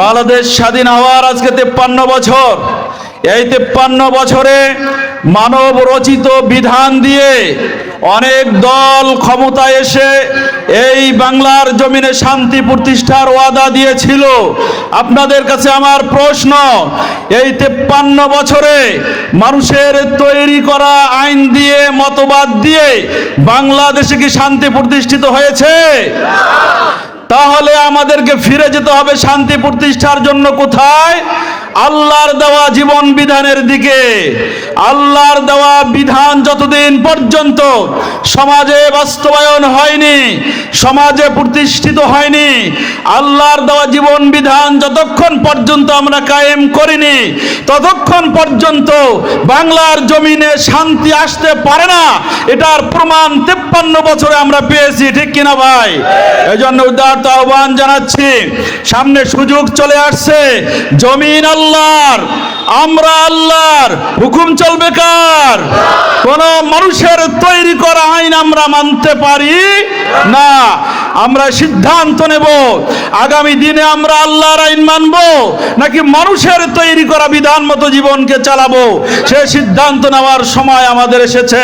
বাংলাদেশ স্বাধীন হওয়ার আজকে তেপ্পান্ন বছর। এই তেপ্পান্ন বছরে মানব রচিত বিধান দিয়ে অনেক দল ক্ষমতায় এসে এই বাংলার জমিনে শান্তি প্রতিষ্ঠার ওয়াদা দিয়েছিল। আপনাদের কাছে আমার প্রশ্ন, এই তেপ্পান্ন বছরে মানুষের তৈরি করা আইন দিয়ে, মতবাদ দিয়ে বাংলাদেশে কি শান্তি প্রতিষ্ঠিত হয়েছে? তাহলে আমাদেরকে ফিরে যেতে হবে শান্তি প্রতিষ্ঠার জন্য কোথায়? আল্লাহর দেওয়া জীবন বিধানের দিকে, আল্লাহর দেওয়া বিধান যতদিন পর্যন্ত সমাজে বাস্তবায়ন হয়নি, সমাজে প্রতিষ্ঠিত হয়নি, আল্লাহর দেওয়া জীবন বিধান যতক্ষণ পর্যন্ত আমরা কায়েম করিনি, ততক্ষণ পর্যন্ত বাংলার জমিনে শান্তি আসতে পারে না, এটার প্রমাণ তেপ্পান্ন বছরে আমরা পেয়েছি, ঠিক কিনা ভাই? এই জন্য উদারত আহ্বান জানাচ্ছি, সামনে সুযোগ চলে আসছে, জমিন আল্লাহর, আমরা আল্লাহর। হুকুম চলবে কার? কোন মানুষের তৈরি করা আইন আমরা মানতে পারি না। আমরা সিদ্ধান্ত নেব, আগামী দিনে আমরা আল্লাহর আইন মানব, নাকি মানুষের তৈরি করা বিধান মতো জীবনকে চালাবো? সে সিদ্ধান্ত নেওয়ার সময় আমাদের এসেছে।